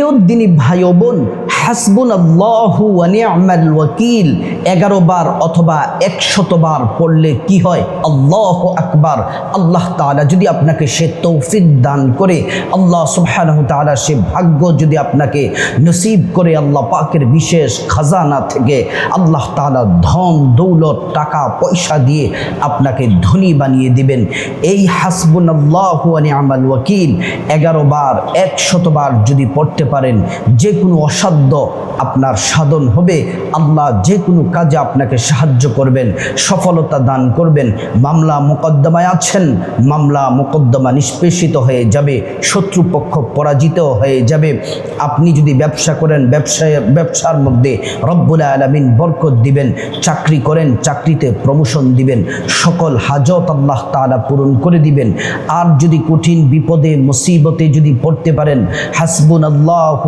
প্রিয় দিনী ভাই বোন হাসবুন আল্লাহু আনিয়ামাল ওয়াকিল। এগারো বার অথবা একশত বার পড়লে কি হয়? আল্লাহ আকবার। আল্লাহ তাআলা যদি আপনাকে সে তৌফিক দান করে, আল্লাহ সুবহানাহু তাআলা সে ভাগ্য যদি আপনাকে নসিব করে, আল্লাহ পাকের বিশেষ খাজানা থেকে আল্লাহ তাআলা ধন, দৌলত, টাকা, পয়সা দিয়ে আপনাকে ধনী বানিয়ে দিবেন। এই হাসবুন আল্লাহু আনিয়ামাল ওয়াকিল এগারো বার, একশত বার যদি পড়তে পারেন যে কোনো অসাধ্য আপনার সাধন হবে। আল্লাহ যে কোনো কাজে আপনাকে সাহায্য করবেন, সফলতা দান করবেন। মামলা মোকদ্দমায় আছেন, মামলা মোকদ্দমা নিষ্পেষিত হয়ে যাবে, শত্রুপক্ষ পরাজিত হয়ে যাবে। আপনি যদি ব্যবসা করেন, ব্যবসায়, ব্যবসার মধ্যে রব্বুল আলমিন বরকত দিবেন, চাকরি করেন, চাকরিতে প্রমোশন দিবেন, সকল হাজত আল্লাহ তাআলা পূরণ করে দিবেন। আর যদি কঠিন বিপদে, মুসিবতে যদি পড়তে পারেন হাসবুন আল্লাহ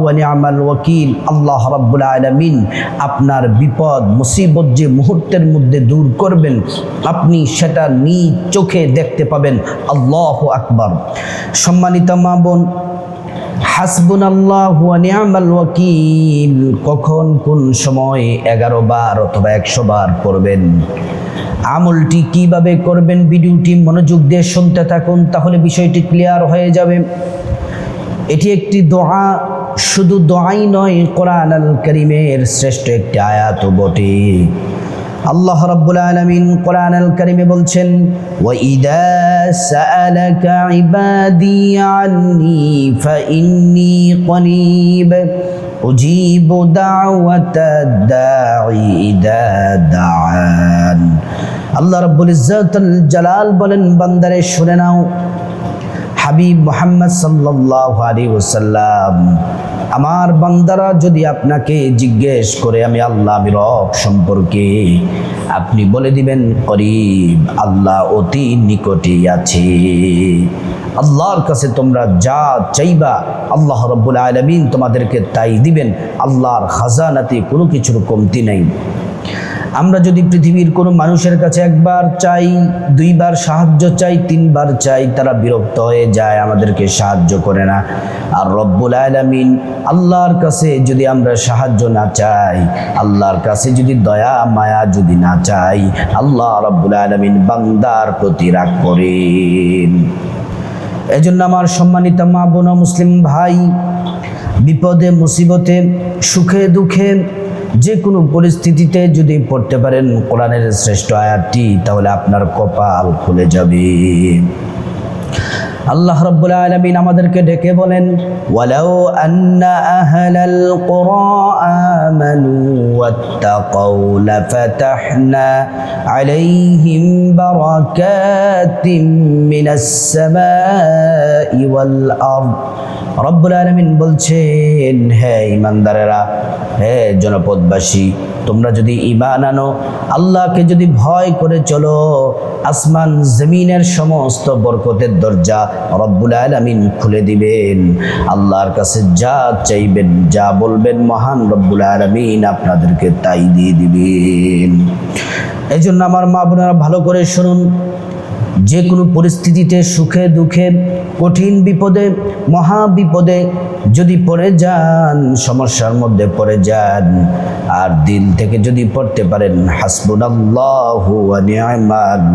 ওয়াকিল, আল্লাহ রাব্বুল আলমিন আপনার বিপদ, মুসিবত যে মুহূর্তের মধ্যে দূর করবেন, আপনি সেটা নিজ চোখে দেখতে পাবেন। আল্লাহ আকবার। সম্মানিত মা বোন হাসবুন আল্লাহ ওয়াকিল, কখন কোন সময় এগারো বার অথবা একশো বার পড়বেন? আমলটি কীভাবে করবেন? ভিডিওটি মনোযোগ দিয়ে শুনতে থাকুন, তাহলে বিষয়টি ক্লিয়ার হয়ে যাবে। এটি একটি দোয়া, শুধু দোয়াই নয়, কোরআন আল করিমের শ্রেষ্ঠ একটি আয়াত বটে। আল্লাহ রাব্বুল আলামিন কোরআন আল কারিমে বলছেন ওয়াইদা সাআলাকা ইবাদি আন্নি ফাইন্নি করিব উজিবু দাওয়াতাদ দাঈ ইদা দাআন। আল্লাহ রাব্বুল ইজ্জাতুল জালাল বলেন, বান্দারে, শুনে নাও হাবিব মোহাম্মদ সাল্লাহ আলী ওসাল্লাম আমার বান্দারা যদি আপনাকে জিজ্ঞেস করে, আমি আল্লাহ রব সম্পর্কে? আপনি বলে দিবেন, করিব, আল্লাহ অতি নিকটে আছে। আল্লাহর কাছে তোমরা যা চাইবা, আল্লাহ রব্বুল আলমিন তোমাদেরকে তাই দিবেন। আল্লাহর খাজানাতে কোনো কিছুর কমতি নেই। আমরা যদি পৃথিবীর কোনো মানুষের কাছে একবার চাই, দুইবার সাহায্য চাই, তিনবার চাই, তারা বিরক্ত হয়ে যায়, আমাদেরকে সাহায্য করে না। আর রব্বুল আলমিন আল্লাহর কাছে যদি আমরা সাহায্য না চাই, আল্লাহর কাছে যদি দয়া, মায়া যদি না চাই, আল্লাহ রব্বুল আলমিন বান্দার প্রতি রাগ করেন। এজন্য আমার সম্মানিত মা, বোন মুসলিম ভাই, বিপদে, মুসিবতে, সুখে, দুঃখে যে কোনো পরিস্থিতিতে যদি পড়তে পারেন কোরআনের শ্রেষ্ঠ আয়াতটি তাহলে আপনার কপাল খুলে যাবে। আল্লাহ রাব্বুল আলমিন আমাদেরকে ডেকে বলেন, ওয়ালাউ আন্না আহলাল কুরা আমানু ওয়াত্তাকাউ লাফাতাহনা আলাইহিম বারাকাতিম মিনাস সামাই ওয়াল আরদ। রব্বুল আলামিন বলছেন, হে ইমানদারেরা হে জনপদবাসী, তোমরা যদি ইমান আনো, আল্লাহকে যদি ভয় করে চলো, আসমান জমিনের সমস্ত বরকতের দরজা রব্বুল আলামিন খুলে দিবেন। আল্লাহর কাছে যা চাইবেন, যা বলবেন মহান রব্বুল আলামিন আপনাদেরকে তাই দিয়ে দিবেন। এই জন্য আমার মা বোনেরা ভালো করে শুনুন। যে কোনো পরিস্থিতিতে সুখে, দুঃখে, কঠিন বিপদে, মহা বিপদে যদি পড়ে যান, সমস্যার মধ্যে পড়ে যান, আর দিল থেকে যদি পড়তে পারেন, হাসবুনাল্লাহু ওয়া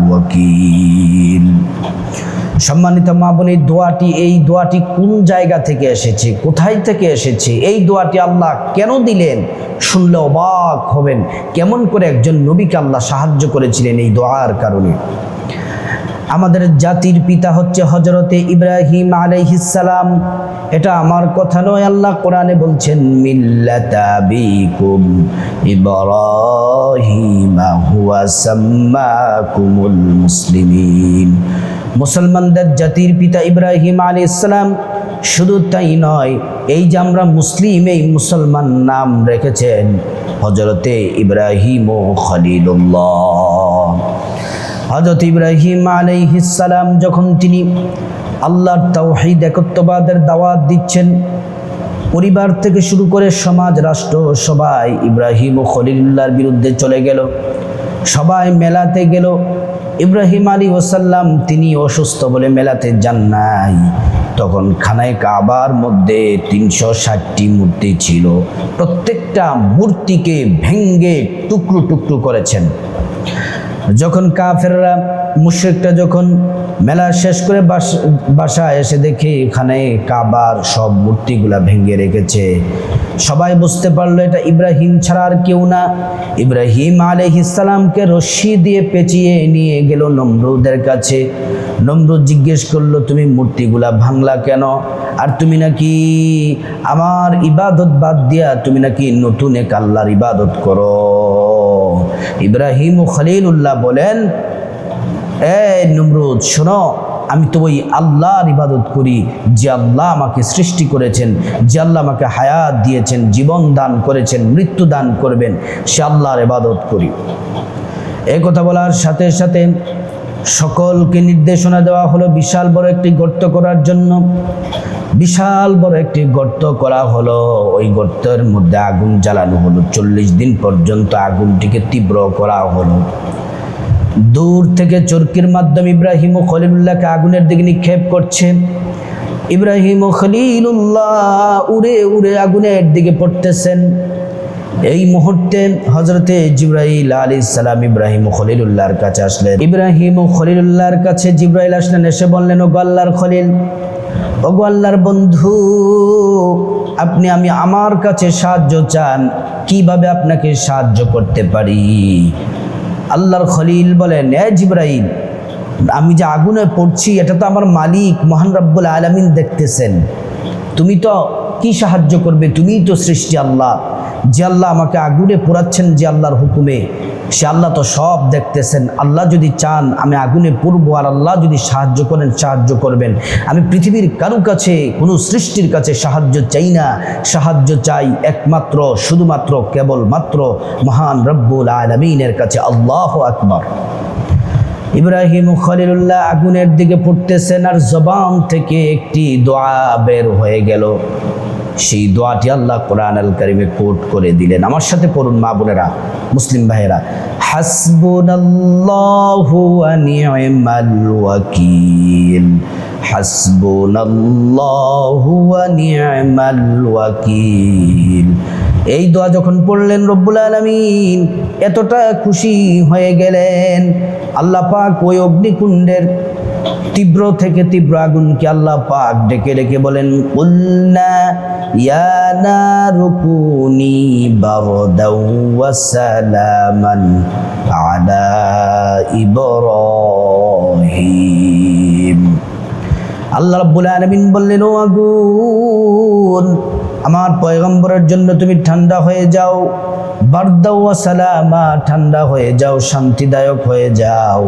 ওয়াকিল। সম্মানিত মা বোন এই দোয়াটি এই দোয়াটি কোন জায়গা থেকে এসেছে? কোথায় থেকে এসেছে? এই দোয়াটি আল্লাহ কেন দিলেন? শুনলে অবাক হবেন। কেমন করে একজন নবীকে আল্লাহ সাহায্য করেছিলেন এই দোয়ার কারণে? আমাদের জাতির পিতা হচ্ছে হজরতে ইব্রাহিম আলাইহিসালাম এটা আমার কথা নয়, আল্লাহ কোরআনে বলছেন মিল্লাতাবিকুম হুয়া মুসলিমিন। মুসলমানদের জাতির পিতা ইব্রাহিম আলাইহিস সালাম শুধু তাই নয়, এই যে আমরা মুসলিম, এই মুসলমান নাম রেখেছেন হজরতে ইব্রাহিম ও খলিলুল্লাহ। হজরত ইব্রাহিম আলাইহিসালাম যখন তিনি আল্লাহর তাওহিদ, একত্ববাদের দাওয়াত দিচ্ছেন, পরিবার থেকে শুরু করে সমাজ, রাষ্ট্র, সবাই ইব্রাহিম ও খলিলুল্লাহর বিরুদ্ধে চলে গেল। সবাই মেলাতে গেল। ইব্রাহিম আলী ওসাল্লাম তিনি অসুস্থ বলে মেলাতে যান নাই। তখন খানায় কাবার মধ্যে তিনশো ষাটটি মূর্তি ছিল। প্রত্যেকটা মূর্তিকে ভেঙ্গে টুকরো টুকরো করেছেন। যখন কাফেররা মুশ্রিকটা যখন মেলা শেষ করে বাস- এসে দেখে এখানে কাবার সব মূর্তিগুলা ভেঙে রেখেছে, সবাই বুঝতে পারল এটা ইব্রাহিম ছাড়া আর কেউ না। ইব্রাহিম আলহিসালামকে রশ্মি দিয়ে পেঁচিয়ে নিয়ে গেল নমরুদের কাছে। নমরুদ জিজ্ঞেস করল, তুমি মূর্তিগুলা ভাঙলা কেন? আর তুমি নাকি আমার ইবাদত বাদ দিয়া তুমি নাকি নতুন এক আল্লাহর ইবাদত করো? ইব্রাহিম ও খলিলুল্লাহ বলেন, এ নমরুদ, শোনো, আমি তো ওই আল্লাহর ইবাদত করি, যে আল্লাহ আমাকে সৃষ্টি করেছেন, যে আল্লাহ আমাকে হায়াত দিয়েছেন, জীবন দান করেছেন, মৃত্যু দান করবেন, সে আল্লাহর ইবাদত করি। এই কথা বলার সাথে সাথে সকলকে নির্দেশনা দেওয়া হলো বিশাল বড় একটি গর্ত করার জন্য। বিশাল বড় একটি গর্ত করা হলো। ওই গর্তের মধ্যে আগুন জ্বালানো হলো। চল্লিশ দিন পর্যন্ত আগুনটিকে তীব্র করা হলো। দূর থেকে চরকির মাধ্যমে ইব্রাহিম ও খলিলুল্লাহকে আগুনের দিকে নিক্ষেপ করছে। ইব্রাহিম ও খলিলুল্লাহ উড়ে উড়ে আগুনের দিকে পড়তেছেন। এই মুহূর্তে হজরতে জিব্রাইল আলী সালাম ইব্রাহিম খলিলুল্লাহর কাছে আসলেন। ইব্রাহিম ও খলিলুল্লাহর কাছে জিব্রাইল আসলেন, এসে বললেন, ও আল্লাহর খলিল ও আল্লাহর বন্ধু, আপনি আমি আমার কাছে সাহায্য চান, কীভাবে আপনাকে সাহায্য করতে পারি? আল্লাহর খলিল বলেন, এ জিব্রাইল, আমি যে আগুনে পড়ছি, এটা তো আমার মালিক, মহান রব্বুল আলমিন দেখতেছেন। তুমি তো কি সাহায্য করবে? তুমিই তো সৃষ্টি আল্লাহ। যে আল্লাহ আমাকে আগুনে পোড়াচ্ছেন, যে আল্লাহর হুকুমে সে আল্লাহ তো সব দেখতেছেন। আল্লাহ যদি চান, আমি আগুনে পড়ব আর আল্লাহ যদি সাহায্য করেন, সাহায্য করবেন। আমি পৃথিবীর কারও কাছে, কোনো সৃষ্টির কাছে সাহায্য চাই না। সাহায্য চাই একমাত্র, শুধুমাত্র, কেবলমাত্র মহান রব্বুল আলমিনের কাছে। আল্লাহ আকবর। ইব্রাহিম খলিলুল্লাহ আগুনের দিকে পড়তেছেন আর জবান থেকে একটি দোয়া বের হয়ে গেল। সেই দোয়াটি আল্লাহ কোরআন আল কারিমে কোট করে দিলেন। আমার সাথে পড়ুন মা বোনেরা, মুসলিম ভাইয়েরা। হাসবুনাল্লাহু ওয়াকিল। ওয়াকিল। এই দোয়া যখন পড়লেন রব্বুল আলমিন, এতটা খুশি হয়ে গেলেন। আল্লাহ পাক ওই অগ্নিকুণ্ডের তীব্র থেকে তীব্র আগুনকে আল্লাহ পাক ডেকে ডেকে বলেন উল্না ইয়া নারুকুনি বারদাও ওয়া সালামান আলা ইব্রাহিম। আল্লাহ রাব্বুল আলামিন বললেন, ও আগুন আমার পয়গম্বরের জন্য তুমি ঠান্ডা হয়ে যাও। বারদাও ওয়া সালামা, ঠান্ডা হয়ে যাও, শান্তিদায়ক হয়ে যাও,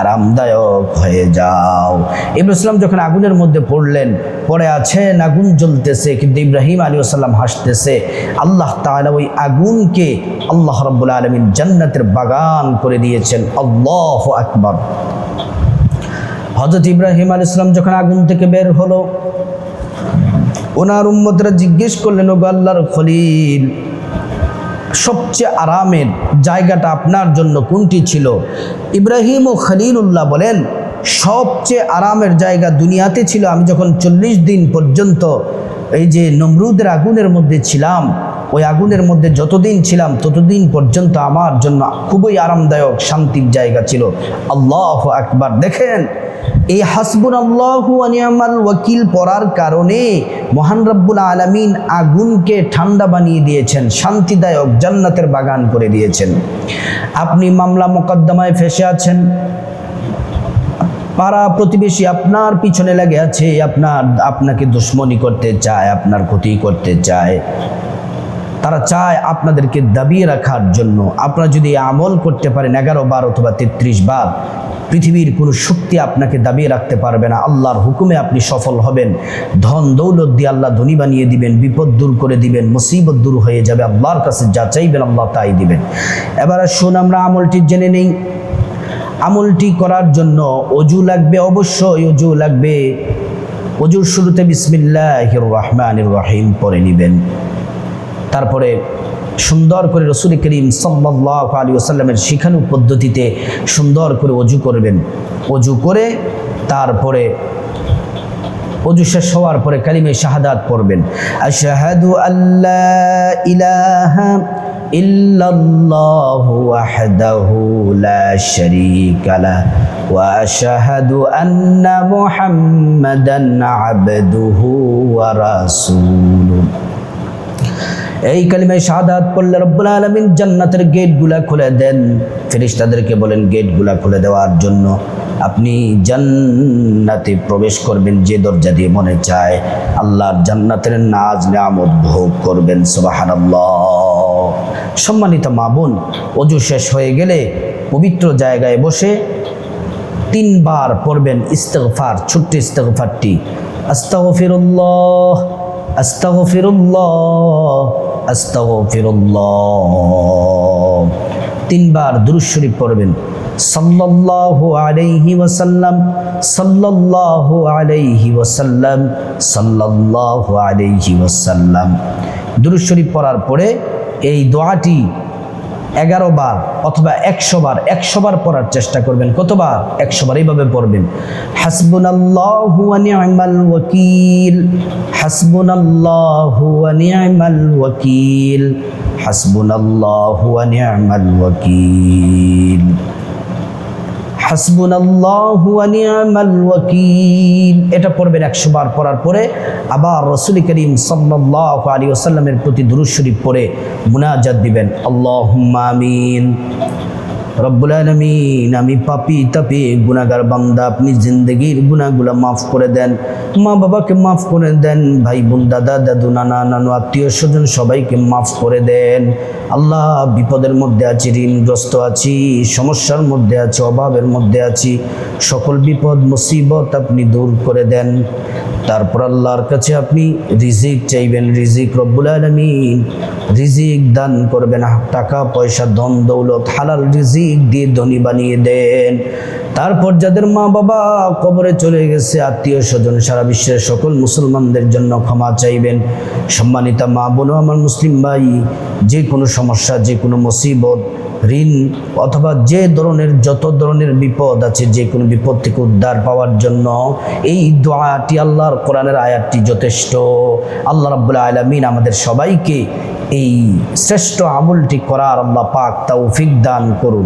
আরামদায়ক হয়ে যাও। ইব্রাহিম যখন আগুনের মধ্যে পড়লেন, পড়ে আছেন আগুন জ্বলতেছে, কিন্তু ইব্রাহিম আলী সাল্লাম হাসতেছে, আল্লাহ তাআলা ওই আগুনকে আল্লাহ রাব্বুল আলামিন জান্নাতের বাগান করে দিয়েছেন। আল্লাহু আকবার। হজরত ইব্রাহিম আল ইসলাম যখন আগুন থেকে বের হলো ওনার উম্মতরা জিজ্ঞেস করলেন ও আল্লাহর খলিল, সবচেয়ে আরামের জায়গাটা আপনার জন্য কোনটি ছিল? ইব্রাহিম ও খলিলুল্লাহ বলেন, সবচেয়ে আরামের জায়গা দুনিয়াতে ছিল। আমি যখন চল্লিশ দিন পর্যন্ত এই যে নমরুদের আগুনের মধ্যে ছিলাম ওই আগুনের মধ্যে যতদিন ছিলাম, ততদিন পর্যন্ত আমার জন্য খুবই আরামদায়ক, শান্তির জায়গা ছিল। আল্লাহ একবার দেখেন, এই হাসবুন আল্লাহু আনিয়ামাল ওয়াকিল পড়ার কারণে মহান রব্বুল আলমিন আগুনকে ঠান্ডা বানিয়ে দিয়েছেন, শান্তিদায়ক জান্নাতের বাগান করে দিয়েছেন। আপনি মামলা মোকদ্দমায় ফেসে আছেন। পাড়া প্রতিবেশী আপনার পিছনে লেগে আছে, আপনার, আপনাকে দুশ্মনী করতে চায়, আপনার ক্ষতি করতে চায়। তারা চায় আপনাদেরকে দাবিয়ে রাখার জন্য। আপনারা যদি আমল করতে পারেন এগারো, বার অথবা তেত্রিশ বার, পৃথিবীর কোনো শক্তি আপনাকে দাবিয়ে রাখতে পারবে না। আল্লাহর হুকুমে আপনি সফল হবেন। ধন, দৌলত দিয়ে আল্লাহ ধনী বানিয়ে দিবেন, বিপদ দূর করে দিবেন, মুসিবত দূর হয়ে যাবে, আল্লাহর কাছে যা চাইবেন আল্লাহ তাই দিবেন। এবার শুন আমরা আমলটি জেনে নেই। আমলটি করার জন্য অজু লাগবে? অবশ্যই অজু লাগবে। অজুর শুরুতে বিসমিল্লাহ রহমান রহিম পরে নেবেন। তারপরে সুন্দর করে রসুল করিম সাল্লাহ আলী আসাল্লামের শিখানু পদ্ধতিতে সুন্দর করে অজু করবেন। অজু করে তারপরে অজু শেষ হওয়ার পরে কালিমে শাহাদাত পড়বেন। আশহাদু আল্লাহ ইলাহা ইল্লাল্লাহু ওয়াহদাহু লা ওয়া এই কালিমায় শাহাদাত পড়লে রব্বুল আলমিন জান্নাতের গেটগুলা খুলে দেন। ফেরিস্তাদেরকে বলেন, গেটগুলা খুলে দেওয়ার জন্য আপনি জান্নাতে প্রবেশ করবেন যে দরজা দিয়ে মনে চায়। আল্লাহর জান্নাতের নাজ নামত ভোগ করবেন। সুবাহান সম্মানিত মা বোন, অজু শেষ হয়ে গেলে পবিত্র জায়গায় বসে তিনবার পড়বেন ইস্তেগফার, ছোট্ট ইস্তেগফারটি। আস্তাগফিরুল্লাহ আস্তাগফিরুল্লাহ। তিনবার দুরূদ শরীফ পড়বেন। সাল্লাল্লাহু আলাইহি ওয়াসাল্লাম, সাল্লাল্লাহু আলাইহি ওয়াসাল্লাম, সাল্লাল্লাহু আলাইহি ওয়াসাল্লাম। দুরূদ শরীফ পড়ার পরে এই দোয়াটি এগারো বার অথবা একশো বার একশো বার পড়ার চেষ্টা করবেন। কতবার? একশো বার, এইভাবে পড়বেন। হাসবুন আল্লাহু ওয়া নি'মাল ওয়াকিল। হাসবুন আল্লাহু ওয়া নি'মাল ওয়াকিল। হাসবুন আল্লাহু ওয়া নি'মাল ওয়াকিল হাসবুনাল্লাহু ওয়া নি'মাল ওয়াকিল। এটা পড়বেন একশো বার পড়ার পরে আবার রসুল করিম সাল্লাহ আলী ওসাল্লামের প্রতি দুরুশরীফ পরে মুনাজাত দিবেন। আল্লাহ আমিন। রব্বুল আলমিন, আমি পাপি তাপি গুনাগার বান্দা, আপনি জিন্দগির গুনাগুলা মাফ করে দেন। মা বাবাকে মাফ করে দেন, ভাই বোন, দাদা, দাদু, নানা, নানু, আত্মীয় স্বজন সবাইকে মাফ করে দেন। আল্লাহ বিপদের মধ্যে আছি, ঋণগ্রস্ত আছি, সমস্যার মধ্যে আছি, অভাবের মধ্যে আছি। সকল বিপদ, মুসিবত আপনি দূর করে দেন। তারপর আল্লাহর কাছে আপনি রিজিক চাইবেন, রিজিক রব্বুল আলমিন। রিজিক দান করবেন, টাকা, পয়সা, ধন, দৌলত, হালাল রিজিক দিয়ে ধনী বানিয়ে দেন। তারপর যাদের মা বাবা কবরে চলে গেছে আত্মীয় স্বজন সারা বিশ্বের সকল মুসলমানদের জন্য ক্ষমা চাইবেন। সম্মানিতা মা বোনও আমার মুসলিম ভাই, যে কোনো সমস্যা, যে কোনো মুসিবত ঋণ অথবা যে ধরনের, যত ধরনের বিপদ আছে, যে কোনো বিপদ থেকে উদ্ধার পাওয়ার জন্য এই দোয়াটি আল্লাহর কোরআনের আয়াতটি যথেষ্ট। আল্লাহ রাব্বুল আলমিন আমাদের সবাইকে এই শ্রেষ্ঠ আমলটি করার আল্লাহ পাক তৌফিক দান করুন।